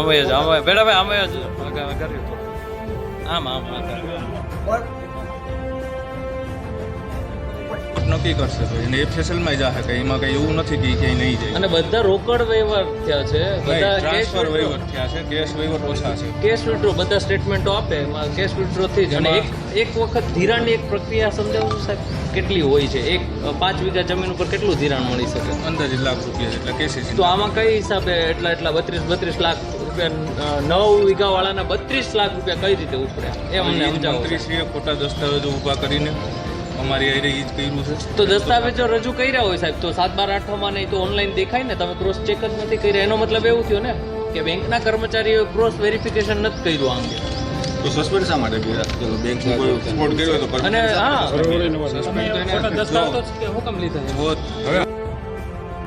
અમે જ અમે બેટા ભાઈ અમે જ. કર્યું આમ આમ આમ નક્કી કરશે ભાઈ અને એ ફેસલમાં જાહે કે એમાં કઈ એવું નથી કે ક્યાંય નહીં જાય. અને બધા રોકડ વ્યવહાર થયા છે. બધા કેશ ટ્રાન્સફર વહીવટ થયા છે કેશ વહીવટ ઓછા છે. કેશ વિડ્રો બધા સ્ટેટમેન્ટો આપે એમાં કેશ વિડ્રો થી જ. અને એક એક વખત ધિરાણની એક પ્રક્રિયા સમજાવું સાહેબ કેટલી હોય છે? એક પાંચ વીઘા જમીન ઉપર કેટલું ધિરાણ મળી શકે? અંદાજે લાખ રૂપિયા જેટલા કેસીસી તો આમાં કઈ હિસાબે એટલા એટલા બત્રીસ બત્રીસ લાખ રૂપિયા નવ વીઘા વાળાના બત્રીસ લાખ રૂપિયા કઈ રીતે ઉપડ્યા એ અમને સમજાવો મંત્રીશ્રીએ ખોટા દસ્તાવેજો ઊભા કરીને અમારી આઈ રહી કર્યું છે. તો દસ્તાવેજો રજૂ કર્યા હોય સાહેબ તો સાત બાર આઠમાં નહીં તો ઓનલાઈન દેખાય ને તમે ક્રોસ ચેક જ નથી કર્યા. એનો મતલબ એવું થયો ને કે બેંકના કર્મચારીઓએ ક્રોસ વેરિફિકેશન નથી કર્યું આ અંગે. તો સસ્પેન્ડ શા માટે કર્યા? કોઈ ફ્રોડ કર્યો તો અને હા. સસ્પેન્ડ તો એને દસ્તાવેજો કે હુકમ લીધા